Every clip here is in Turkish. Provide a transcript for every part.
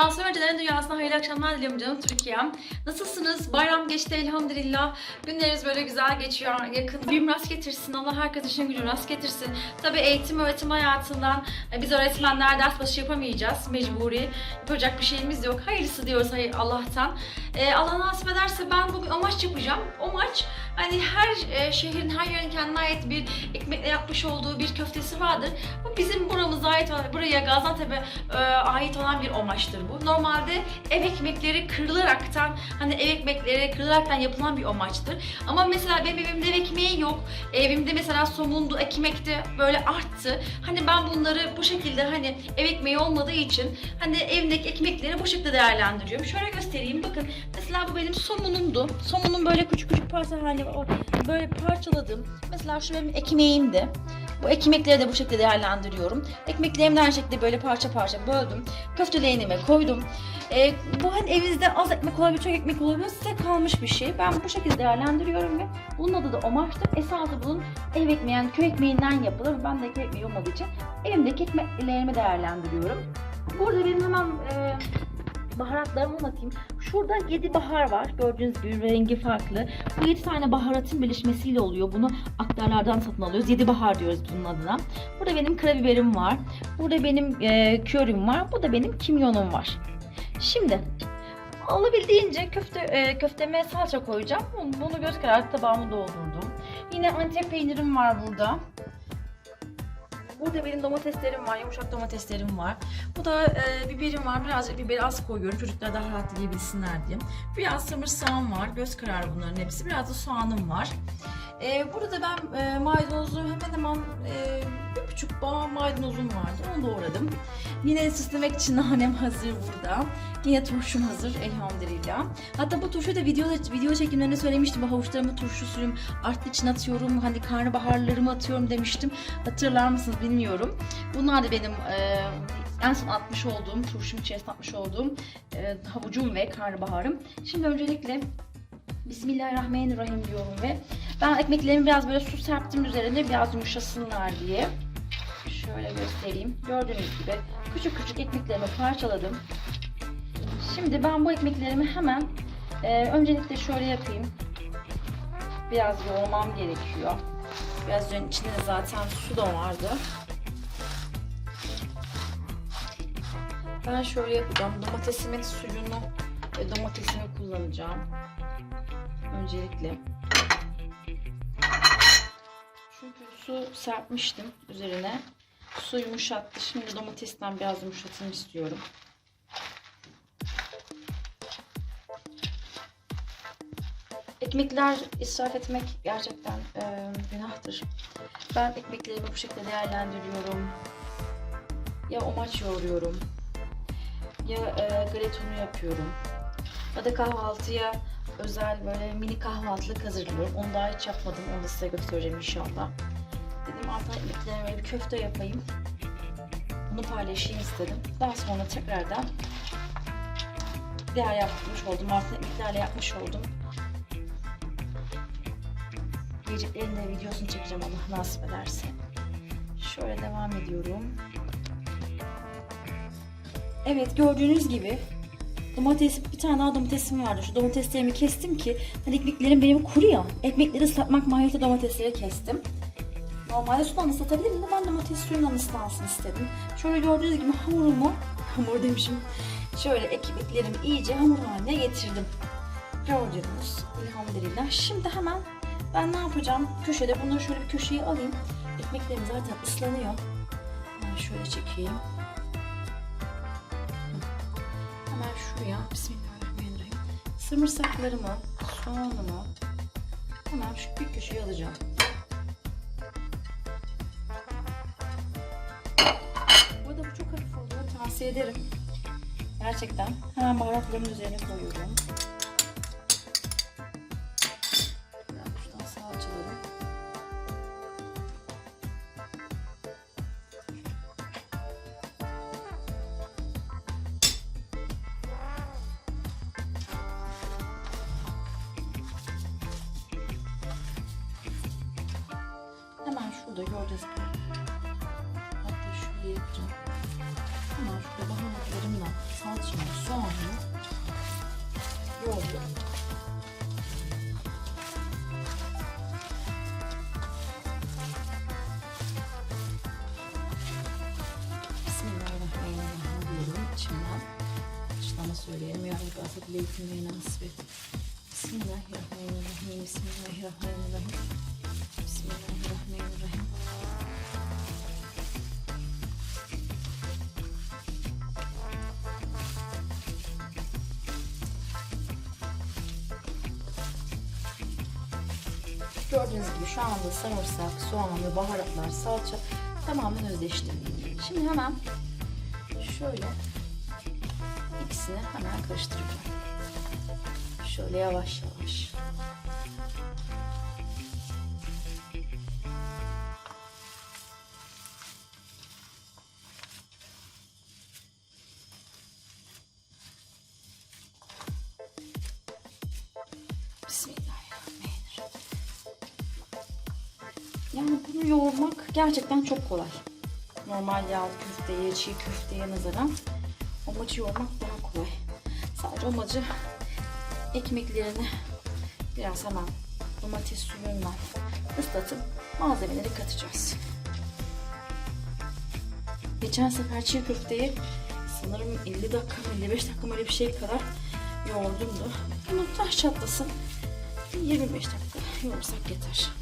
Cansu Öncelerin Dünyası'na hayırlı akşamlar diliyorum canım Türkiye'm. Nasılsınız? Bayram geçti elhamdülillah. Günleriniz böyle güzel geçiyor. Yakın. Büyüm rast getirsin. Allah herkes işin gücü rast getirsin. Tabii eğitim öğretim hayatından e, biz öğretmenler ders başı yapamayacağız. Mecburi. Yapacak bir şeyimiz yok. Hayırlısı diyoruz hayır Allah'tan. Ee, Allah nasip ederse ben bugün o maç yapacağım. O maç hani her e, şehrin her yerin kendine ait bir ekmekle yapmış olduğu bir köftesi vardır. Bu bizim buramıza ait olan, buraya Gaziantep'e e, ait olan bir omaçtır bu. Normalde ev ekmekleri kırılaraktan, hani ev ekmekleri kırılaraktan yapılan bir omaçtır. Ama mesela benim evimde ev ekmeği yok. Evimde mesela somundu, ekmekti böyle arttı. Hani ben bunları bu şekilde hani ev ekmeği olmadığı için hani evimdeki ekmekleri bu şekilde değerlendiriyorum. Şöyle göstereyim bakın. Mesela bu benim somunumdu. Somunun böyle küçük küçük parça var. Böyle parçaladım. Mesela şu benim ekmeğimdi. Bu ekmekleri de bu şekilde değerlendiriyorum. Ekmeklerimi de aynı şekilde böyle parça parça böldüm. Köfte leğenime koydum. Ee, bu hani evinizde az ekmek olabilir, çok ekmek olabilir. Size kalmış bir şey. Ben bu şekilde değerlendiriyorum ve bunun adı da omaçtır. Esası bunun ev ekmeği, yani köy ekmeğinden yapılır. Ben de köy ekmeği olmadığı için evimdeki ekmeklerimi değerlendiriyorum. Burada benim hemen e, baharatlarımı anlatayım. Şurada 7 bahar var. Gördüğünüz gibi rengi farklı. Bu 7 tane baharatın birleşmesiyle oluyor. Bunu aktarlardan satın alıyoruz. 7 bahar diyoruz bunun adına. Burada benim karabiberim var. Burada benim e, körim var. Bu da benim kimyonum var. Şimdi alabildiğince köfte e, köfteme salça koyacağım. Bunu, bunu göz kararı tabağıma doldurdum. Yine antep peynirim var burada. Burada benim domateslerim var, yumuşak domateslerim var. Bu da e, biberim var. Birazcık biberi az koyuyorum. Çocuklar daha rahat yiyebilsinler diye. Biraz samırsağım var. Göz kararı bunların hepsi. Biraz da soğanım var. E, burada ben e, maydanozu hemen hemen e, bir buçuk bağ maydanozum vardı. Onu doğradım. Yine süslemek için nanem hazır burada. Yine turşum hazır elhamdülillah. Hatta bu turşu da video, video çekimlerinde söylemiştim. Bu havuçlarımı turşu suyum arttı için atıyorum. Hani karnabaharlarımı atıyorum demiştim. Hatırlar mısınız bilmiyorum. Bunlar da benim e, en son atmış olduğum, turşum içerisine atmış olduğum e, havucum ve karnabaharım. Şimdi öncelikle Bismillahirrahmanirrahim diyorum ve ben ekmeklerimi biraz böyle su serptim üzerine biraz yumuşasınlar diye. Şöyle göstereyim. Gördüğünüz gibi küçük küçük ekmeklerimi parçaladım. Şimdi ben bu ekmeklerimi hemen e, öncelikle şöyle yapayım. Biraz yoğurmam gerekiyor. Biraz önce içinde de zaten su da vardı. Ben şöyle yapacağım. Domatesimin suyunu ve domatesimi kullanacağım. Öncelikle. Çünkü su serpmiştim üzerine. Su yumuşattı. Şimdi domatesten biraz yumuşatayım istiyorum. Ekmekler israf etmek gerçekten e, günahtır. Ben ekmeklerimi bu şekilde değerlendiriyorum. Ya omaç yoğuruyorum. Ya e, galetonu yapıyorum. Ya da kahvaltıya özel böyle mini kahvaltılık hazırlıyorum. Onu daha hiç yapmadım. Onu da size göstereceğim inşallah. Dedim artık ekmeklerime böyle bir köfte yapayım. Bunu paylaşayım istedim. Daha sonra tekrardan diğer yapmış oldum. Artık ekmeklerle yapmış oldum. Yiyeceklerin de videosunu çekeceğim Allah nasip ederse. Şöyle devam ediyorum. Evet gördüğünüz gibi domates bir tane daha domatesim vardı. Şu domateslerimi kestim ki hani ekmeklerim benim kuruyor. Ekmekleri ıslatmak mahiyeti domatesleri kestim. Normalde sudan ıslatabilirim de ben domates suyundan ıslansın istedim. Şöyle gördüğünüz gibi hamurumu, hamur demişim. Şöyle ekmeklerimi iyice hamur haline getirdim. Gördünüz. Elhamdülillah. Şimdi hemen ben ne yapacağım? Köşede bunları şöyle bir köşeye alayım. Ekmeklerim zaten ıslanıyor. Ben şöyle çekeyim. Bismillahirrahmanirrahim. Sımırsaklarımı, soğanımı hemen şu bir köşeye alacağım. Bu arada bu çok hafif oluyor. Tavsiye ederim. Gerçekten. Hemen baharatlarımın üzerine koyuyorum. Şurada göreceğiz. Hatta şuraya yapacağım. Hemen şurada baharatlarımla, salça Şimdi soğanı yoğuruyorum. Bismillahirrahmanirrahim içimden. Başlama söyleyelim. Ya Rabbi afet leytin ve nasip et. Bismillahirrahmanirrahim. Bismillahirrahmanirrahim. Gördüğünüz gibi şu anda sarımsak, soğan ve baharatlar, salça tamamen özleşti. Şimdi hemen şöyle ikisini hemen karıştıracağım. Şöyle yavaş yavaş. Yani bunu yoğurmak gerçekten çok kolay. Normal yağlı köfteye, çiğ köfteye nazaran omacı yoğurmak daha kolay. Sadece omacı ekmeklerini biraz hemen domates suyundan ıslatıp malzemeleri katacağız. Geçen sefer çiğ köfteyi sanırım 50 dakika mı 55 dakika öyle bir şey kadar yoğurdumdu. Ama taş çatlasın 25 dakika yoğursak yeter.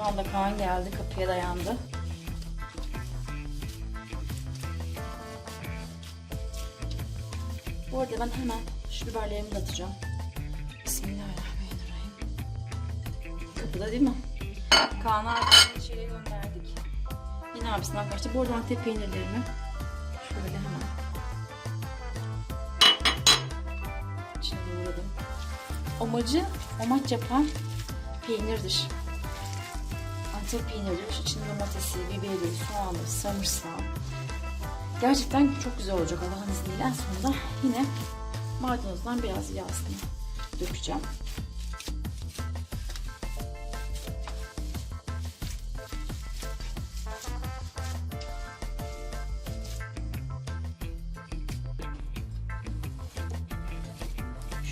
Şu anda Kaan geldi kapıya dayandı. Bu arada ben hemen şu biberlerimi de atacağım. Bismillahirrahmanirrahim. Kapıda değil mi? Kaan'a şeye gönderdik. Yine abisine arkadaşlar. Bu arada Antep peynirlerimi şöyle hemen içine doğradım. Omacı, omaç yapan peynirdir. Antep peyniridir. İçinde domatesi, biberi, soğanı, sarımsağı. Gerçekten çok güzel olacak Allah'ın izniyle. En sonunda yine maydanozdan biraz yağsını dökeceğim.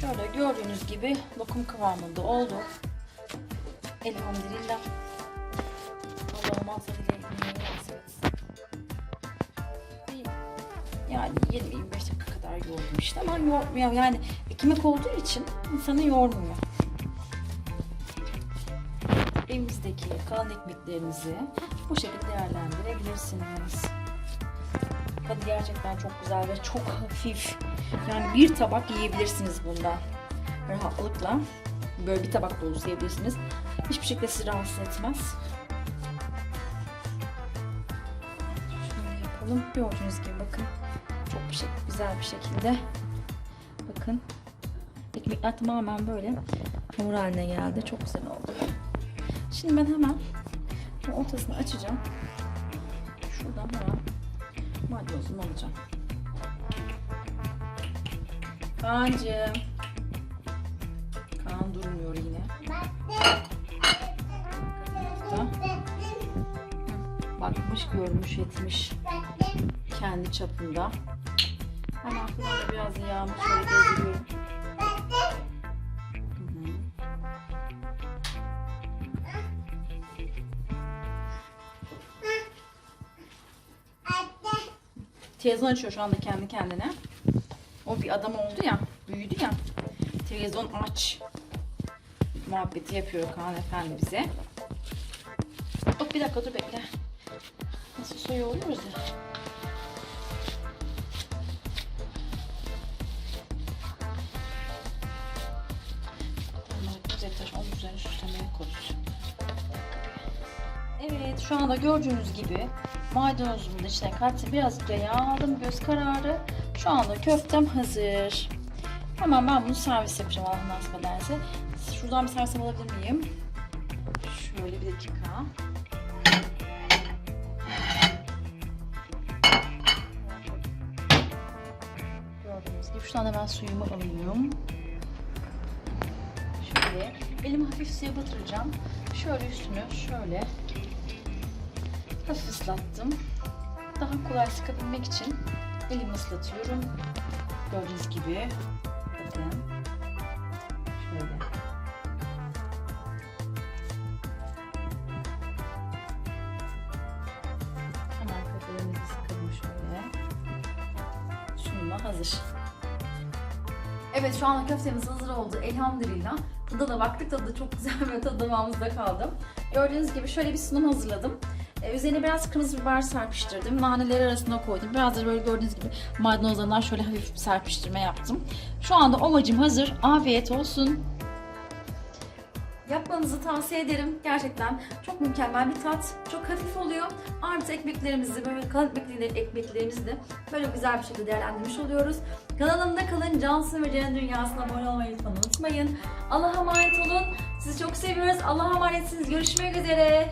Şöyle gördüğünüz gibi lokum kıvamında oldu. Elhamdülillah. 20-25 dakika kadar yoğurdum işte ama yoğurmuyor. Yani ekmek olduğu için insanı yormuyor. Evimizdeki kalan ekmeklerinizi bu şekilde değerlendirebilirsiniz. Tadı gerçekten çok güzel ve çok hafif. Yani bir tabak yiyebilirsiniz bundan. Rahatlıkla. Böyle bir tabak dolusu yiyebilirsiniz. Hiçbir şekilde sizi rahatsız etmez. Şöyle yapalım. Gördüğünüz gibi bakın. Çok güzel bir şekilde. Bakın. Ekmekler tamamen böyle hamur haline geldi. Çok güzel oldu. Şimdi ben hemen ortasını açacağım. Şuradan hemen maydanozumu alacağım. Kaan'cığım. Kaan durmuyor yine. Bakmış, görmüş, etmiş. Kendi çapında. Hemen biraz yağımı. Televizyon açıyor şu anda kendi kendine. O bir adam oldu ya, büyüdü ya. Televizyon aç. Muhabbeti yapıyor Kaan Efendi bize. Hop bir dakika dur bekle. Nasıl soyu oluyoruz ya. Şu anda gördüğünüz gibi maydanozumu da içine kattım. Birazcık da yağ aldım göz kararı. Şu anda köftem hazır. Hemen ben bunu servis yapacağım Allah nasip ederse. Şuradan bir servis alabilir miyim? Şöyle bir dakika. Gördüğünüz gibi şuradan hemen suyumu alıyorum. Şöyle elimi hafif suya batıracağım. Şöyle üstünü şöyle hafif ıslattım. Daha kolay sıkabilmek için Elimi ıslatıyorum. Gördüğünüz gibi. Bakın. Şöyle. Hemen köftelerimizi sıkalım şöyle. Şununla hazır. Evet şu anda köftemiz hazır oldu elhamdülillah. Tadı da baktık tadı çok güzel ve tadı damağımızda kaldı. Gördüğünüz gibi şöyle bir sunum hazırladım. Ee, üzerine biraz kırmızı biber serpiştirdim. Naneleri arasına koydum. Biraz da böyle gördüğünüz gibi maydanozlarından şöyle hafif bir serpiştirme yaptım. Şu anda omacım hazır. Afiyet olsun. Yapmanızı tavsiye ederim. Gerçekten çok mükemmel bir tat. Çok hafif oluyor. Artı ekmeklerimizi böyle kalan ekmekleri, ekmeklerimizi de böyle güzel bir şekilde değerlendirmiş oluyoruz. Kanalımda kalın. Cansın ve Ceren Dünyası'na abone olmayı lütfen unutmayın. Allah'a emanet olun. Sizi çok seviyoruz. Allah'a emanetsiniz. Görüşmek üzere.